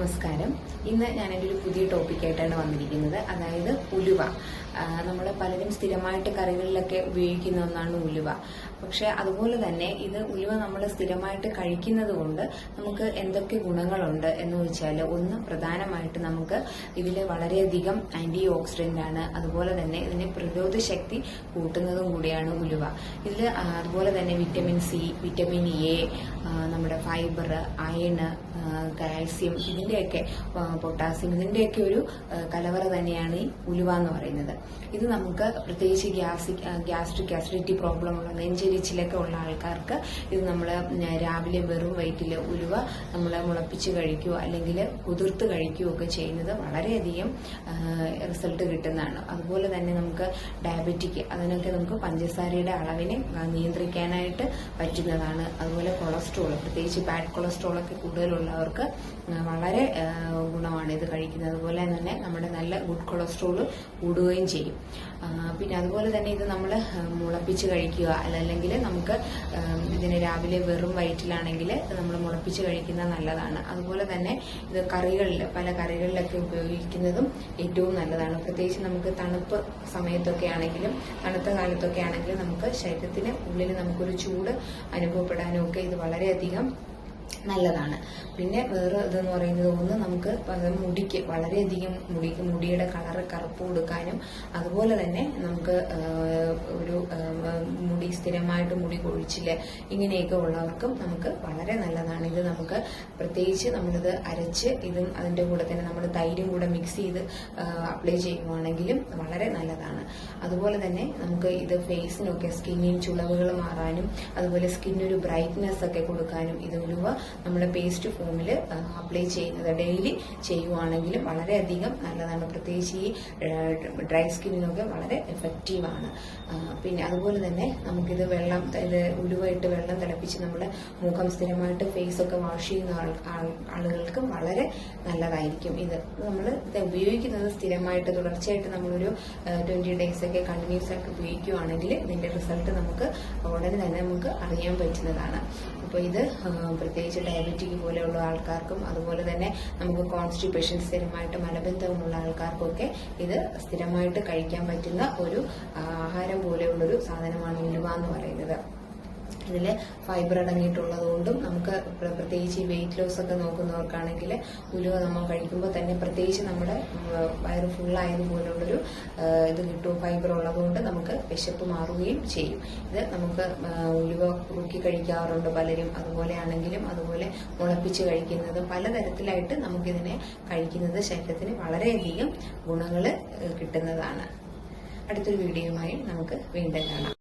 നമസ്കാരം. ഇന്ന് ഞാൻ ഒരു പുതിയ ടോപ്പിക്കായിട്ടാണ് വന്നിരിക്കുന്നത്. അതായത് ഉലുവ. നമ്മൾ പലരും സ്ഥിരമായിട്ട് കറികളിലൊക്കെ ഉപയോഗിക്കുന്ന ഒന്നാണ് ഉലുവ. പക്ഷെ അതുപോലെ തന്നെ ഇത് ഉലുവ നമ്മൾ സ്ഥിരമായിട്ട് കഴിക്കുന്നത് കൊണ്ട് നമുക്ക് എന്തൊക്കെ ഗുണങ്ങളുണ്ട് എന്ന് വെച്ചാൽ ഒന്ന് പ്രധാനമായിട്ട് നമുക്ക് ഇതിൽ വളരെയധികം ആന്റി ഓക്സിഡന്റ് ആണ് അതുപോലെ തന്നെ ഇതിന് പ്രതിരോധ ശക്തി കൂട്ടുന്നതും കൂടിയാണ് ഉലുവ. ഇതിൽ അതുപോലെ തന്നെ വിറ്റമിൻ സി വിറ്റമിൻ എ നമ്മുടെ ഫൈബർ അയണ് കാൽസ്യം ഇതിന്റെയൊക്കെ പൊട്ടാസ്യം ഇതിന്റെയൊക്കെ ഒരു കലവറ തന്നെയാണ് ഈ ഉലുവ എന്ന് പറയുന്നത്. ഇത് നമുക്ക് പ്രത്യേകിച്ച് ഗ്യാസ് ഗ്യാസ്ട്രിക് ആസിഡിറ്റി പ്രോബ്ലം ഉള്ള നെഞ്ചെരിച്ചിലൊക്കെ ഉള്ള ആൾക്കാർക്ക് ഇത് നമ്മൾ രാവിലെ വെറും വയറ്റിൽ ഉലുവ നമ്മൾ മുളപ്പിച്ച് കഴിക്കുകയോ അല്ലെങ്കിൽ കുതിർത്ത് കഴിക്കുകയോ ഒക്കെ ചെയ്യുന്നത് വളരെയധികം റിസൾട്ട് കിട്ടുന്നതാണ്. അതുപോലെ തന്നെ നമുക്ക് ഡയബറ്റിക് അതിനൊക്കെ നമുക്ക് പഞ്ചസാരയുടെ അളവിനെ നിയന്ത്രിക്കാനായിട്ട് പറ്റുന്നതാണ്. അതുപോലെ കൊളസ്ട്രോൾ പ്രത്യേകിച്ച് ബാഡ് കൊളസ്ട്രോൾ ഒക്കെ കൂടുതലുള്ളവർക്ക് വളരെ ഗുണമാണ് ഇത് കഴിക്കുന്നത്. അതുപോലെ തന്നെ നമ്മുടെ നല്ല ഗുഡ് കൊളസ്ട്രോൾ കൂടുകയും ചെയ്യും. പിന്നെ അതുപോലെ തന്നെ ഇത് നമ്മൾ മുളപ്പിച്ച് കഴിക്കുക. അല്ലെങ്കിൽ നമുക്ക് ഇതിന് രാവിലെ വെറും വയറ്റിലാണെങ്കിൽ നമ്മൾ മുളപ്പിച്ച് കഴിക്കുന്നത് നല്ലതാണ്. അതുപോലെ തന്നെ ഇത് കറികളിൽ പല കറികളിലൊക്കെ ഉപയോഗിക്കുന്നതും ഏറ്റവും നല്ലതാണ്. പ്രത്യേകിച്ച് നമുക്ക് തണുപ്പ് സമയത്തൊക്കെ ആണെങ്കിലും തണുത്ത കാലത്തൊക്കെ ആണെങ്കിലും നമുക്ക് ശരീരത്തിന് ഉള്ളിൽ നമുക്കൊരു ചൂട് അനുഭവപ്പെടാനും ഒക്കെ ഇത് വളരെയധികം നല്ലതാണ്. പിന്നെ വേറെ ഇതെന്ന് പറയുന്നത് ഒന്ന് നമുക്ക് മുടിക്ക് വളരെയധികം മുടിക്ക് മുടിയുടെ കളറ് കറുപ്പ് കൊടുക്കാനും അതുപോലെ തന്നെ നമുക്ക് ഒരു മുടി സ്ഥിരമായിട്ട് മുടി കൊഴിച്ചിൽ ഇങ്ങനെയൊക്കെ ഉള്ളവർക്കും നമുക്ക് വളരെ നല്ലതാണ്. ഇത് നമുക്ക് പ്രത്യേകിച്ച് നമ്മളിത് അരച്ച് ഇതും അതിന്റെ കൂടെ തന്നെ നമ്മൾ തൈരും കൂടെ മിക്സ് ചെയ്ത് അപ്ലൈ ചെയ്യുവാണെങ്കിലും വളരെ നല്ലതാണ്. അതുപോലെ തന്നെ നമുക്ക് ഇത് ഫേസിനൊക്കെ സ്കിന്നിന് ചുളവുകൾ മാറാനും അതുപോലെ സ്കിന്നൊരു ബ്രൈറ്റ്നെസ് ഒക്കെ കൊടുക്കാനും ഇത് ഉലുവ നമ്മുടെ പേസ്റ്റ് ഫോമിൽ അപ്ലൈ ചെയ്യുന്നത്. ഡെയിലി ചെയ്യുവാണെങ്കിൽ വളരെയധികം നല്ലതാണ്. പ്രത്യേകിച്ച് ഈ ഡ്രൈ സ്കിന്നിനൊക്കെ വളരെ എഫക്റ്റീവാണ് പിന്നെ അതുപോലെ തന്നെ നമുക്കിത് വെള്ളം ഇത് ഉലുവായിട്ട് വെള്ളം തിളപ്പിച്ച് നമ്മൾ മുഖം സ്ഥിരമായിട്ട് ഫേസ് ഒക്കെ വാഷ് ചെയ്യുന്ന ആളുകൾക്ക് വളരെ നല്ലതായിരിക്കും. ഇത് നമ്മൾ ഇത് ഉപയോഗിക്കുന്നത് സ്ഥിരമായിട്ട് തുടർച്ചയായിട്ട് നമ്മളൊരു ട്വന്റി ഡേയ്സ് ഒക്കെ കണ്ടിന്യൂസ് ആയിട്ട് ഉപയോഗിക്കുകയാണെങ്കിൽ ഇതിന്റെ റിസൾട്ട് നമുക്ക് ഉടനെ തന്നെ നമുക്ക് അറിയാൻ പറ്റുന്നതാണ്. അപ്പോൾ ഇത് ആ, പ്രത്യേകിച്ച് ഡയബറ്റിക് പോലെയുള്ള ആൾക്കാർക്കും അതുപോലെ തന്നെ നമുക്ക് കോൺസ്റ്റിപ്പേഷൻ സ്ഥിരമായിട്ട് മലബന്ധമുള്ള ആൾക്കാർക്കൊക്കെ ഇത് സ്ഥിരമായിട്ട് കഴിക്കാൻ പറ്റുന്ന ഒരു ആഹാരം പോലെയുള്ളൊരു സാധനമാണ് ഉലുവ എന്ന് പറയുന്നത്. ഇതിൽ ഫൈബർ അടങ്ങിയിട്ടുള്ളത് കൊണ്ടും നമുക്ക് പ്ര- പ്രത്യേകിച്ച് ഈ വെയിറ്റ് ലോസ് ഒക്കെ നോക്കുന്നവർക്കാണെങ്കിൽ ഉലുവ നമ്മൾ കഴിക്കുമ്പോൾ തന്നെ പ്രത്യേകിച്ച് നമ്മുടെ വയറ് ഫുള്ളായതുപോലുള്ളൊരു ഇത് കിട്ടും ഫൈബർ ഉള്ളതുകൊണ്ട് നമുക്ക് വിശപ്പ് മാറുകയും ചെയ്യും. ഇത് നമുക്ക് ഉലുവ കുറുക്കി കഴിക്കാറുണ്ട് പലരും. അതുപോലെ ആണെങ്കിലും അതുപോലെ മുളപ്പിച്ച് കഴിക്കുന്നതും പലതരത്തിലായിട്ട് നമുക്കിതിനെ കഴിക്കുന്നത് ശരീരത്തിന് വളരെയധികം ഗുണങ്ങൾ കിട്ടുന്നതാണ്. അടുത്തൊരു വീഡിയോയുമായി നമുക്ക് വീണ്ടും കാണാം.